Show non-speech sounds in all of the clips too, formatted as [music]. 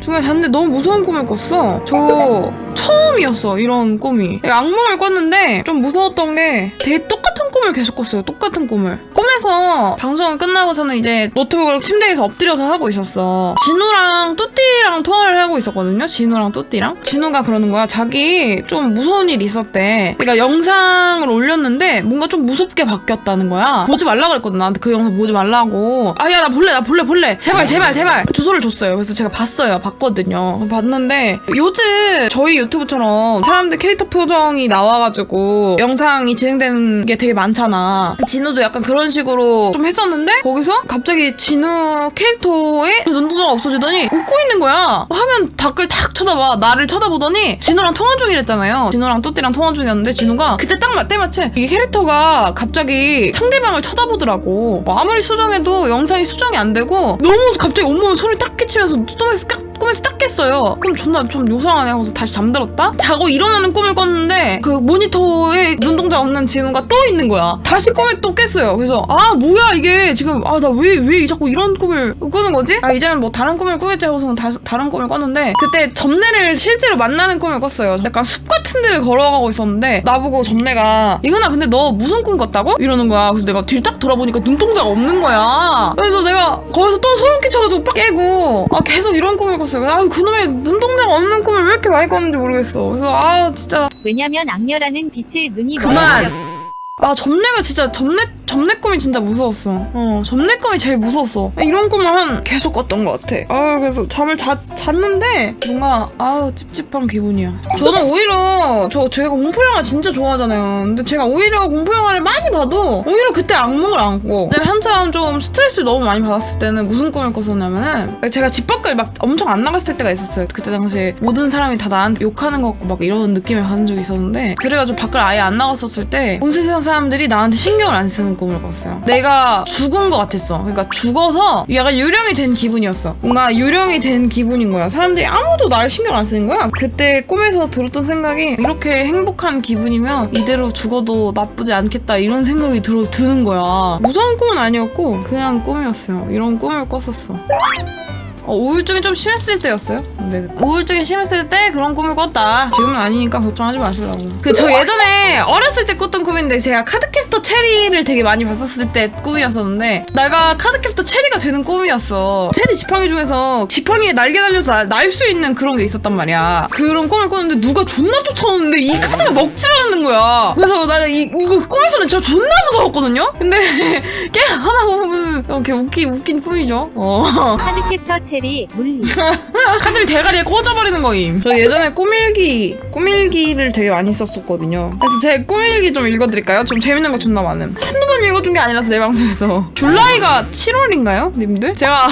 중간에 잤는데 너무 무서운 꿈을 꿨어. 저 처음이었어 이런 꿈이. 악몽을 꿨는데 좀 무서웠던 게 되게 똑같은 꿈을 계속 꿨어요. 똑같은 꿈을. 꿈에서 방송을 끝나고서는 이제 노트북을 침대에서 엎드려서 하고 있었어. 진우랑 뚜띠랑 통화를 하고 있었거든요. 진우랑 뚜띠랑. 진우가 그러는 거야. 자기 좀 무서운 일이 있었대. 그러니까 영상을 올렸는데 뭔가 좀 무섭게 바뀌었다는 거야. 보지 말라 그랬거든. 나한테 그 영상 보지 말라고. 아야 나 볼래 나 볼래 볼래. 제발 제발 제발. 주소를 줬어요. 그래서 제가 봤어요. 봤거든요. 봤는데 요즘 저희 유튜브처럼 사람들 캐릭터 표정이 나와가지고 영상이 진행되는 게 되게 많 잖아. 진우도 약간 그런 식으로 좀 했었는데 거기서 갑자기 진우 캐릭터에 눈동자가 없어지더니 웃고 있는 거야. 화면 밖을 탁 쳐다봐. 나를 쳐다보더니 진우랑 통화 중이랬잖아요. 진우랑 뚜띠랑 통화 중이었는데 진우가 그때 딱 맞때마침 이게 캐릭터가 갑자기 상대방을 쳐다보더라고. 뭐 아무리 수정해도 영상이 수정이 안 되고 너무 갑자기 온몸에 소리 딱 끼치면서 꿈에서 딱 꿈에서 딱 깼어요. 그럼 존나 좀 요상하네 하고서 다시 잠들었다. 자고 일어나는 꿈을 꿨는데 그 모니터에 눈동자 없는 진우가 떠 있는 거야. 다시 꿈에 또 깼어요. 그래서 아 뭐야 이게 지금 아 나 왜 왜 자꾸 이런 꿈을 꾸는 거지? 아 이제는 뭐 다른 꿈을 꾸겠지 하고서는 다, 다른 꿈을 꿨는데 그때 점례를 실제로 만나는 꿈을 꿨어요. 약간 숲 같은 데를 걸어가고 있었는데 나보고 점례가 이근아 근데 너 무슨 꿈 꿨다고? 이러는 거야. 그래서 내가 뒤를 딱 돌아보니까 눈동자가 없는 거야. 그래서 내가 거기서 또 소름 끼쳐가지고 빡 깨고 아 계속 이런 꿈을 꿨어요. 아 그놈의 눈동자가 없는 꿈을 왜 이렇게 많이 꿨는지 모르겠어. 그래서 아 진짜 왜냐면 악녀라는 빛의 눈이 그만! 멀어요. 아 점례가 진짜 점례 점례 꿈이 진짜 무서웠어. 어 점례 꿈이 제일 무서웠어. 이런 꿈을 한 계속 꿨던 것 같아. 아 그래서 잠을 자, 잤는데 뭔가 아우 찝찝한 기분이야. 저는 오히려 저 제가 공포 영화 진짜 좋아하잖아요. 근데 제가 오히려 공포 영화를 많이 봐도 오히려 그때 악몽을 안 꿔. 근데 한참 좀 스트레스를 너무 많이 받았을 때는 무슨 꿈을 꿨었냐면은 제가 집 밖을 막 엄청 안 나갔을 때가 있었어요. 그때 당시에 모든 사람이 다 나한테 욕하는 것 같고 막 이런 느낌을 받은 적이 있었는데 그래가지고 밖을 아예 안 나갔었을 때 온 세상 사람들이 나한테 신경을 안 쓰는 꿈을 꿨어요. 내가 죽은 것 같았어. 그러니까 죽어서 약간 유령이 된 기분이었어. 뭔가 유령이 된 기분인 거야. 사람들이 아무도 나를 신경 안 쓰는 거야. 그때 꿈에서 들었던 생각이 이렇게 행복한 기분이면 이대로 죽어도 나쁘지 않겠다 이런 생각이 들어 드는 거야. 무서운 꿈은 아니었고 그냥 꿈이었어요. 이런 꿈을 꿨었어. 어, 우울증이 좀 심했을 때였어요. 근데 우울증이 심했을 때 그런 꿈을 꿨다. 지금은 아니니까 걱정하지 마시라고. 그 저 예전에 어렸을 때 꿨던 꿈인데 제가 카드캡터 체리를 되게 많이 봤었을 때 꿈이었었는데 내가 카드캡터 체리가 되는 꿈이었어. 체리 지팡이 중에서 지팡이에 날개 달려서 날 수 있는 그런 게 있었단 말이야. 그런 꿈을 꿨는데 누가 존나 쫓아오는데 이 카드가 먹질 않는 거야. 그래서 나는 이, 이거 꿈에서는 진짜 존나 무서웠거든요. 근데 [laughs] 깨어나고 보면 이렇게 웃기 웃긴 꿈이죠. 어. 카드캡터 체리 물리. [laughs] 카드를 대가리에 꽂아버리는 거임. 저 예전에 꾸밀기, 꾸밀기를 되게 많이 썼었거든요. 그래서 제 꾸밀기 좀 읽어드릴까요? 좀 재밌는 거 존나 많음. 한두 번 읽어준 게 아니라서 내 방송에서. 줄라이가 7월인가요? 님들? 제가.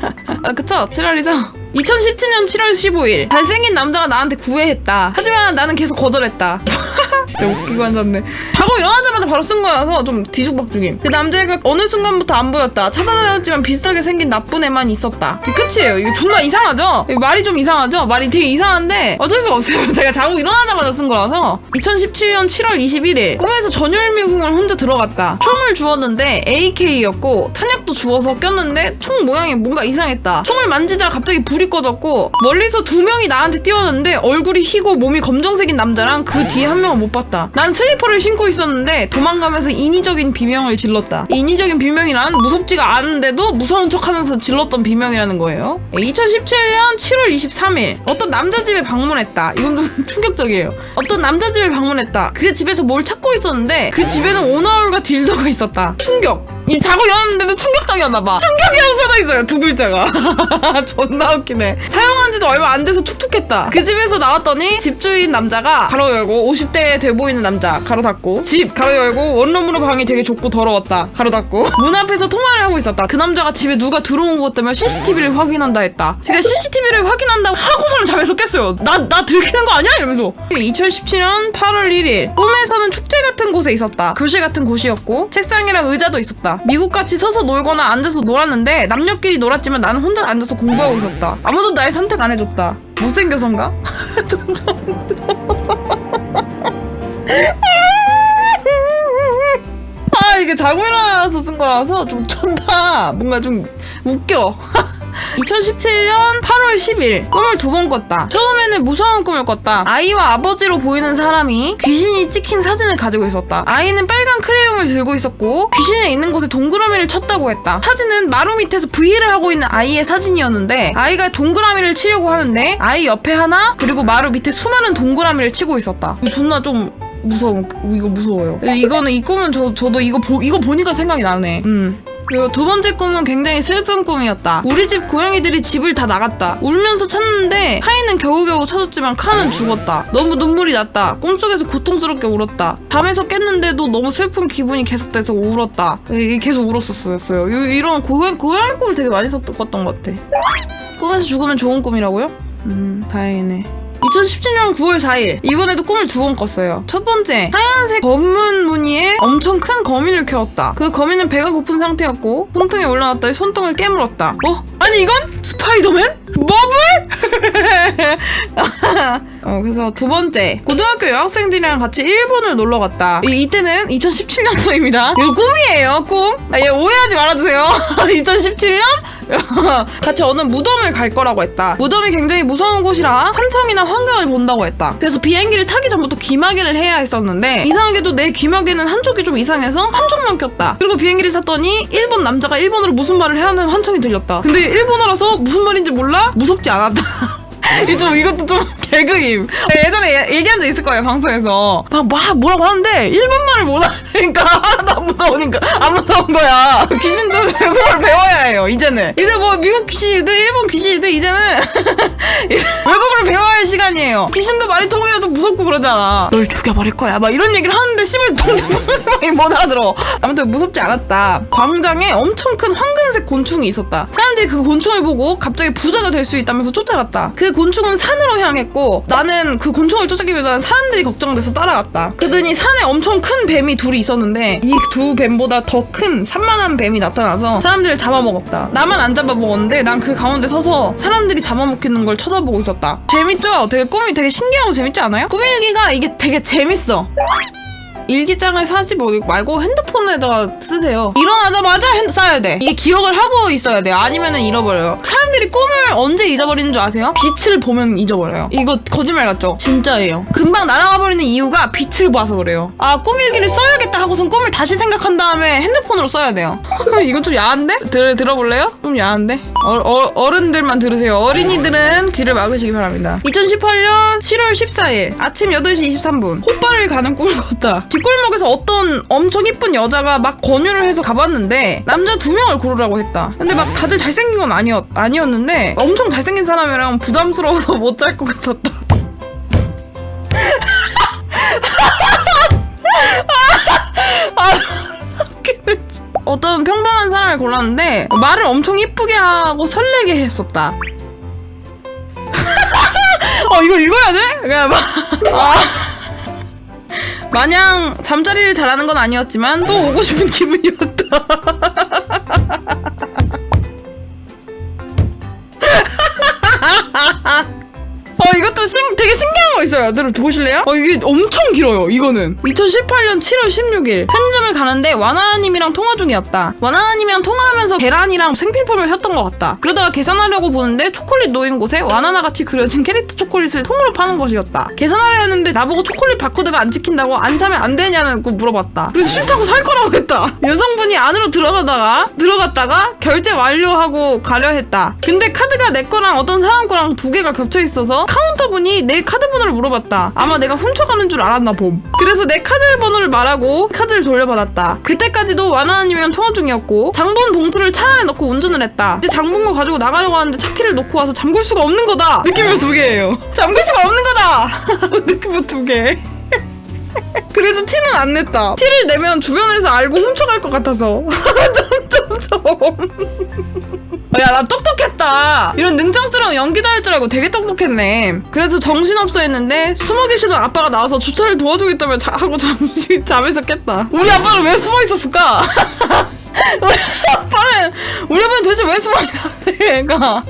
[laughs] 아, 그쵸? 7월이죠? 2017년 7월 15일. 잘생긴 남자가 나한테 구애했다. 하지만 나는 계속 거절했다. [laughs] 진짜 웃기고 앉았네. 자고 일어나자마자 바로 쓴 거라서 좀 뒤죽박죽임. 그 남자애가 어느 순간부터 안 보였다. 찾아다녔지만 비슷하게 생긴 나쁜 애만 있었다. 끝이에요. 이거 존나 이상하죠? 말이 좀 이상하죠? 말이 되게 이상한데 어쩔 수가 없어요. [laughs] 제가 자고 일어나자마자 쓴 거라서 2017년 7월 21일 꿈에서 전율미궁을 혼자 들어갔다. 총을 주었는데 AK였고 탄약도 주워서 꼈는데 총 모양이 뭔가 이상했다. 총을 만지자 갑자기 불이 꺼졌고 멀리서 두 명이 나한테 뛰어왔는데 얼굴이 희고 몸이 검정색인 남자랑 그 뒤에 한 명은 못 봤다. 난 슬리퍼를 신고 있었는데 도망가면서 인위적인 비명을 질렀다. 이 인위적인 비명이란 무섭지가 않은데도 무서운 척하면서 질렀던 비명이라는 거예요. 2017년 7월 23일 어떤 남자 집에 방문했다. 이건 좀 [laughs] 충격적이에요. 어떤 남자 집에 방문했다. 그 집에서 뭘 찾고 있었는데 그 집에는 오나울과 딜더가 있었다. 충격. 이 자고 일어났는데도 충격적이었나봐. 충격이라고 써져 있어요. 두 글자가. [laughs] 존나 웃기네. 사용한 지도 얼마 안 돼서 툭툭했다. 그 집에서 나왔더니 집주인 남자가 가로 열고 50대 돼 보이는 남자 가로 닫고 집 가로 열고 원룸으로 방이 되게 좁고 더러웠다. 가로 닫고 [laughs] 문 앞에서 통화를 하고 있었다. 그 남자가 집에 누가 들어온 것 같다며 CCTV를 확인한다 했다. 그러니까 CCTV를 확인한다고 하고서는 잠에서 깼어요. 나, 나 들키는 거 아니야? 이러면서. 2017년 8월 1일 꿈에서는 축제 같은 곳에 있었다. 교실 같은 곳이었고 책상이랑 의자도 있었다. 미국같이 서서 놀거나 앉아서 놀았는데 남녀끼리 놀았지만 나는 혼자 앉아서 공부하고 있었다. 아무도 날 선택 안 해줬다. 못생겨서인가? [laughs] 점점 아 이게 자고 일어나서 쓴 거라서 좀 존나 뭔가 좀 웃겨 2017년 8월 10일 꿈을 두 번 꿨다. 처음에는 무서운 꿈을 꿨다. 아이와 아버지로 보이는 사람이 귀신이 찍힌 사진을 가지고 있었다. 아이는 빨간 크레용을 들고 있었고 귀신이 있는 곳에 동그라미를 쳤다고 했다. 사진은 마루 밑에서 V를 하고 있는 아이의 사진이었는데 아이가 동그라미를 치려고 하는데 아이 옆에 하나 그리고 마루 밑에 수많은 동그라미를 치고 있었다. 이거 존나 좀 무서워. 이거 무서워요. 이거는 이 꿈은 저 저도 이거 보 이거 보니까 생각이 나네. 음. 그리고 두 번째 꿈은 굉장히 슬픈 꿈이었다. 우리 집 고양이들이 집을 다 나갔다. 울면서 찾는데 하이는 겨우겨우 찾았지만 카는 죽었다. 너무 눈물이 났다. 꿈속에서 고통스럽게 울었다. 잠에서 깼는데도 너무 슬픈 기분이 계속돼서 울었다. 계속 울었었어요. 이- 이런 고양, 고양이 꿈을 되게 많이 썼던 것 같아. 꿈에서 죽으면 좋은 꿈이라고요? 음, 다행이네. 2017년 9월 4일 이번에도 꿈을 두 번 꿨어요. 첫 번째 하얀색 검은 무늬에 엄청 큰 거민을 키웠다. 그 거민은 배가 고픈 상태였고 손등에 올라놨더니 손등을 깨물었다. 어? 아니 이건 스파이더맨? 버블? [laughs] 어, 그래서 두 번째 고등학교 여학생들이랑 같이 일본을 놀러 갔다. 이, 이때는 2017년도입니다. 이거 꿈이에요 꿈. 아, 얘 오해하지 말아주세요. [laughs] 2017년 [laughs] 같이 어느 무덤을 갈 거라고 했다. 무덤이 굉장히 무서운 곳이라 환청이나 환각을 본다고 했다. 그래서 비행기를 타기 전부터 귀마개를 해야 했었는데 이상하게도 내 귀마개는 한쪽이 좀 이상해서 한쪽만 꼈다. 그리고 비행기를 탔더니 일본 남자가 일본어로 무슨 말을 하는 환청이 들렸다. 근데 일본어라서 무슨 말인지 몰라 무섭지 않았다. [laughs] 이 좀 이것도 좀 [laughs] 개그임. 예전에 얘- 얘기한 적 있을 거예요 방송에서 막, 막 뭐라고 하는데 일본말을 못하니까 하나도 [laughs] 안 무서우니까 안 무서운 거야. 귀신도 외국어를 배워야 해요 이제는. 이제 뭐 미국 귀신이든 일본 귀신이든 이제는 외국어를 배워야 할 시간이에요. 귀신도 말이 통해도 무섭고 그러잖아. 널 죽여버릴 거야. 막 이런 얘기를 하는데 씨발 동대문이 못 알아들어. 아무튼 무섭지 않았다. 광장에 엄청 큰 황금색 곤충이 있었다. 사람들이 그 곤충을 보고 갑자기 부자가 될 수 있다면서 쫓아갔다. 그 곤충 은 산으로 향했고 나는 그 곤충을 쫓아가기보다는 사람들이 걱정돼서 따라갔다. 그러더니 산에 엄청 큰 뱀이 둘이 있었는데 이 두 뱀보다 더 큰 산만한 뱀이 나타나서 사람들을 잡아먹었다. 나만 안 잡아먹었는데 난 그 가운데 서서 사람들이 잡아먹히는 걸 쳐다보고 있었다. 재밌죠? 되게 꿈이 되게 신기하고 재밌지 않아요? 꿈일기가 이게 되게 재밌어. 일기장을 사지 말고 핸드폰에다가 쓰세요. 일어나자마자 핸드 써야 돼. 이게 기억을 하고 있어야 돼요. 아니면은 잃어버려요. 사람들이 꿈을 언제 잊어버리는 줄 아세요? 빛을 보면 잊어버려요. 이거 거짓말 같죠? 진짜예요. 금방 날아가 버리는 이유가 빛을 봐서 그래요. 아, 꿈 일기를 써야겠다 하고선 꿈을 다시 생각한 다음에 핸드폰으로 써야 돼요. [laughs] 이건 좀 야한데? 들, 들어볼래요? 좀 야한데? 어, 른들만 들으세요. 어린이들은 귀를 막으시기 바랍니다. 2018년 7월 14일 아침 8시 23분 호빠를 가는 꿈을 꿨다. 뒷골목에서 어떤 엄청 이쁜 여자가 막 권유를 해서 가봤는데 남자 두 명을 고르라고 했다. 근데 막 다들 잘생긴 건 아니었, 아니었는데 엄청 잘생긴 사람이랑 부담스러워서 [laughs] 못 잘 것 같았다. [laughs] 어떤 평범한 사람을 골랐는데 말을 엄청 이쁘게 하고 설레게 했었다. [laughs] 어 이거 읽어야 돼? 그냥 막 아. 마냥 잠자리를 잘하는 건 아니었지만 또 오고 싶은 [laughs] 기분이었다. 있어요. 여러분 보실래요? 어 이게 엄청 길어요. 이거는 2018년 7월 16일 편의점을 가는데 와나나님이랑 통화 중이었다. 와나나님이랑 통화하면서 계란이랑 생필품을 샀던 것 같다. 그러다가 계산하려고 보는데 초콜릿 놓인 곳에 와나나 같이 그려진 캐릭터 초콜릿을 통으로 파는 것이었다. 계산하려 했는데 나보고 초콜릿 바코드가 안 찍힌다고 안 사면 안 되냐는 거 물어봤다. 그래서 싫다고 살 거라고 했다. 여성분이 안으로 들어가다가 들어갔다가 결제 완료하고 가려 했다. 근데 카드가 내 거랑 어떤 사람 거랑 두 개가 겹쳐 있어서 카운터분이 내 카드 번호를 물어봤다. 아마 내가 훔쳐가는 줄 알았나 봄. 그래서 내 카드 번호를 말하고 카드를 돌려받았다. 그때까지도 와나나님이랑 통화 중이었고 장본 봉투를 차 안에 넣고 운전을 했다. 이제 장본 거 가지고 나가려고 하는데 차키를 놓고 와서 잠글 수가 없는 거다. 느낌표 두 개예요. [laughs] 잠글 수가 없는 거다. [laughs] 느낌표 두 개. [laughs] 그래도 티는 안 냈다. 티를 내면 주변에서 알고 훔쳐갈 것 같아서. 야, 나 똑똑했다. 이런 능청스러운 연기도 할 줄 알고 되게 똑똑했네. 그래서 정신없어 했는데 숨어 계시던 아빠가 나와서 주차를 도와주겠다며 자, 하고 잠시 [laughs] 잠에서 깼다. 우리 아빠는 왜 숨어 있었을까? [laughs] 우리 아빠는 우리 아빠는 도대체 왜 숨어 있었을까?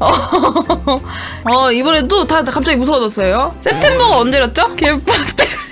어, 어 이번에도 다, 다 갑자기 무서워졌어요. september가 언제였죠? 개빡대가리고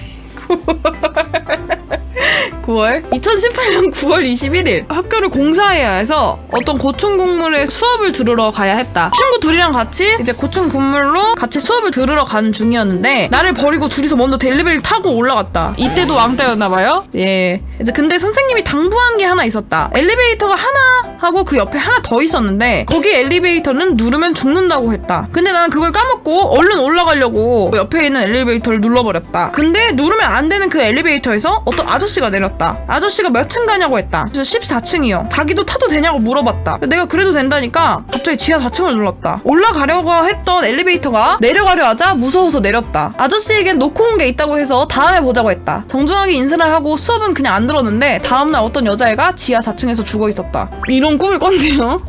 9월? 2018년 9월 21일 학교를 공사해야 해서 어떤 고충 국물의 수업을 들으러 가야 했다. 친구 둘이랑 같이 이제 고충 국물로 같이 수업을 들으러 가는 중이었는데 나를 버리고 둘이서 먼저 델리벨 타고 올라갔다. 이때도 왕따였나 봐요? 예. 이제 근데 선생님이 당부한 게 하나 있었다. 엘리베이터가 하나 하고 그 옆에 하나 더 있었는데 거기 엘리베이터는 누르면 죽는다고 했다. 근데 나는 그걸 까먹고 얼른 올라가려고 옆에 있는 엘리베이터를 눌러버렸다. 근데 누르면 안 되는 그 엘리베이터에서 어떤 아저씨가 내렸다. 아저씨가 몇 층 가냐고 했다. 그래서 14층이요. 자기도 타도 되냐고 물어봤다. 내가 그래도 된다니까 갑자기 지하 4층을 눌렀다. 올라가려고 했던 엘리베이터가 내려가려 하자 무서워서 내렸다. 아저씨에겐 놓고 온 게 있다고 해서 다음에 보자고 했다. 정중하게 인사를 하고 수업은 그냥 안 들었는데 다음날 어떤 여자애가 지하 4층에서 죽어 있었다. 이런 꿈을 꿨네요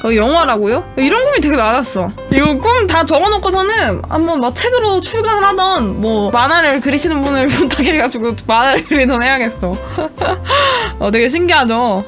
거의 영화라고요? 이런 꿈이 되게 많았어. 이거 꿈 다 적어놓고서는 한번 뭐 책으로 출간을 하던 뭐 만화를 그리시는 분을 [laughs] 부탁해가지고 만화를 그리던 해야겠어. [laughs] 어, 되게 신기하죠?